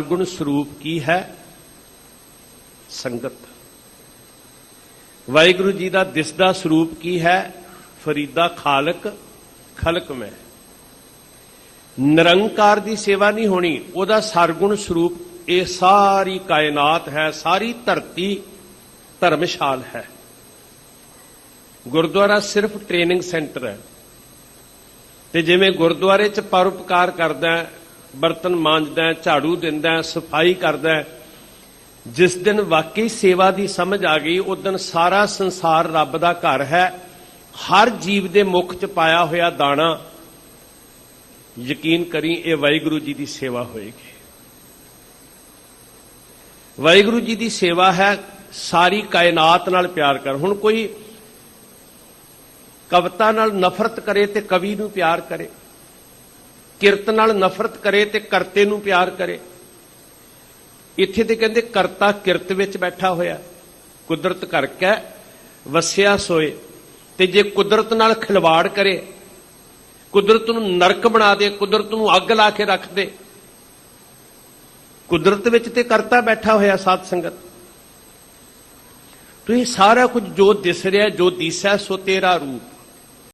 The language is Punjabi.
ਗੁਣ ਸਰੂਪ ਕੀ ਹੈ? ਸੰਗਤ। ਵਾਹਿਗੁਰੂ ਜੀ ਦਾ ਦਿਸਦਾ ਸਰੂਪ ਕੀ ਹੈ? ਫਰੀਦਾ ਖਾਲਕ, ਖਲਕ ਮੈਂ। ਨਿਰੰਕਾਰ ਦੀ ਸੇਵਾ ਨਹੀਂ ਹੋਣੀ, ਉਹਦਾ ਸਰਗੁਣ ਸਰੂਪ ਇਹ ਸਾਰੀ ਕਾਇਨਾਤ ਹੈ, ਸਾਰੀ ਧਰਤੀ ਧਰਮਸ਼ਾਲ ਹੈ। ਗੁਰਦੁਆਰਾ ਸਿਰਫ ਟ੍ਰੇਨਿੰਗ ਸੈਂਟਰ ਹੈ। ਤੇ ਜਿਵੇਂ ਗੁਰਦੁਆਰੇ 'ਚ ਪਰਉਪਕਾਰ ਕਰਦਾ ਬਰਤਨ ਮਾਂਜਦਾ ਝਾੜੂ ਦਿੰਦਾ ਸਫ਼ਾਈ ਕਰਦਾ ਜਿਸ ਦਿਨ ਵਾਕਈ ਸੇਵਾ ਦੀ ਸਮਝ ਆ ਗਈ, ਉਸ ਦਿਨ ਸਾਰਾ ਸੰਸਾਰ ਰੱਬ ਦਾ ਘਰ ਹੈ। ਹਰ ਜੀਵ ਦੇ ਮੁਖ 'ਚ ਪਾਇਆ ਹੋਇਆ ਦਾਣਾ। ਯਕੀਨ ਕਰੀ, ਇਹ ਵਾਹਿਗੁਰੂ ਜੀ ਦੀ ਸੇਵਾ ਹੋਏਗੀ। ਵਾਹਿਗੁਰੂ ਜੀ ਦੀ ਸੇਵਾ ਹੈ, ਸਾਰੀ ਕਾਇਨਾਤ ਨਾਲ ਪਿਆਰ ਕਰ। ਹੁਣ ਕੋਈ ਕਵਿਤਾ ਨਾਲ ਨਫ਼ਰਤ ਕਰੇ ਤੇ ਕਵੀ ਨੂੰ ਪਿਆਰ ਕਰੇ। ਕਿਰਤ ਨਾਲ ਨਫ਼ਰਤ ਕਰੇ ਤੇ ਕਰਤੇ ਨੂੰ ਪਿਆਰ ਕਰੇ। ਇੱਥੇ ਤੇ ਕਹਿੰਦੇ ਕਰਤਾ ਕਿਰਤ ਵਿੱਚ ਬੈਠਾ ਹੋਇਆ। ਕੁਦਰਤ ਕਰਕੇ ਵਸਿਆ ਸੋਏ। ਤੇ ਜੇ ਕੁਦਰਤ ਨਾਲ ਖਿਲਵਾੜ ਕਰੇ, ਕੁਦਰਤ ਨੂੰ ਨਰਕ ਬਣਾ ਦੇ, ਕੁਦਰਤ ਨੂੰ ਅੱਗ ਲਾ ਕੇ ਰੱਖ ਦੇ। ਕੁਦਰਤ ਵਿੱਚ ਤੇ ਕਰਤਾ ਬੈਠਾ ਹੋਇਆ ਸਾਧ ਸੰਗਤ। ਤੋ ਇਹ ਸਾਰਾ ਕੁਝ ਜੋ ਦਿਸ ਰਿਹਾ, ਜੋ ਦੀਸਾ ਸੋ ਤੇਰਾ ਰੂਪ।